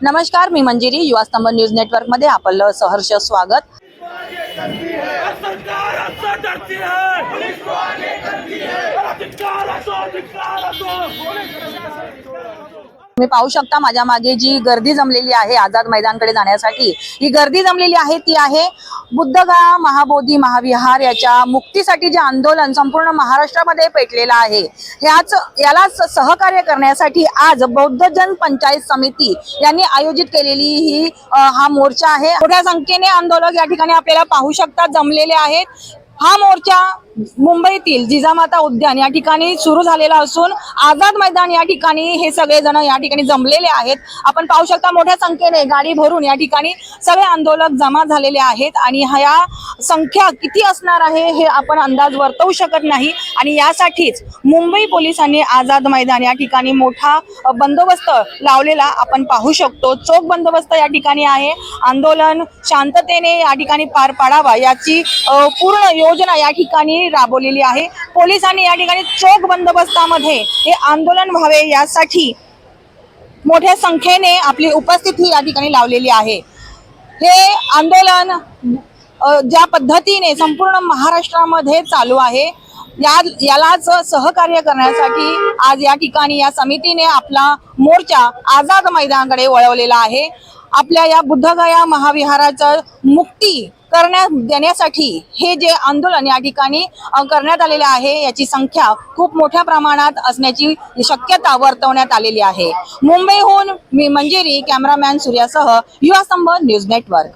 नमस्कार मी मंजिरी युवा स्तंभ न्यूज नेटवर्कमध्ये आपलं सहर्ष स्वागत. है पुलिस को आगे करती है तुम्ही पाहू शकता माझ्या मागे जी गर्दी जमलेली आहे आझाद मैदानकडे जाण्यासाठी. ही गर्दी जमलेली आहे ती आहे बुद्धगा महाबोधी महाविहार याच्या मुक्तीसाठी जे आंदोलन संपूर्ण महाराष्ट्रामध्ये पेटलेलं आहे. ह्याच याला सहकार्य करण्यासाठी आज बौद्ध जन पंचायत समिती यांनी आयोजित केलेली ही हा मोर्चा आहे. मोठ्या संख्येने आंदोलक या ठिकाणी आपल्याला पाहू शकता जमलेले आहेत. हा मोर्चा मुंबईतील जिजामाता उद्यान या ठिकाणी सुरू झालेला असून आझाद मैदान या ठिकाणी हे सगळेजण या ठिकाणी जमलेले आहेत. आपण पाहू शकता मोठ्या संख्येने गाडी भरून या ठिकाणी सगळे आंदोलक जमा झालेले आहेत आणि ह्या संख्या किती असणार आहे हे आपण अंदाज वर्तवू शकत नाही. आणि यासाठीच मुंबई पोलिसांनी आझाद मैदान या ठिकाणी मोठा बंदोबस्त लावलेला आपण पाहू शकतो. चोख बंदोबस्त या ठिकाणी आहे. आंदोलन शांततेने या ठिकाणी पार पाडावा याची पूर्ण योजना या ठिकाणी राबवलेली आहे. पोलिसांनी या ठिकाणी चोख बंदोबस्तामध्ये हे आंदोलन व्हावे यासाठी मोठ्या संख्येने आपली उपस्थिती या ठिकाणी लावलेली आहे. हे आंदोलन ज्या पद्धतीने संपूर्ण महाराष्ट्रामध्ये चालू आहे या यालाच सहकार्य करण्यासाठी आज या ठिकाणी या समितीने आपला मोर्चा आझाद मैदानाकडे वळवलेला आहे. आपल्या या बुद्धगया महाविहाराचं मुक्ती करण्यात देण्यासाठी हे जे आंदोलन या ठिकाणी करण्यात आलेले आहे याची संख्या खूप मोठ्या प्रमाणात असण्याची शक्यता वर्तवण्यात आलेली आहे. मुंबईहून मी मंजेरी कॅमेरामॅन सूर्यासह युवा स्तंभ न्यूज नेटवर्क.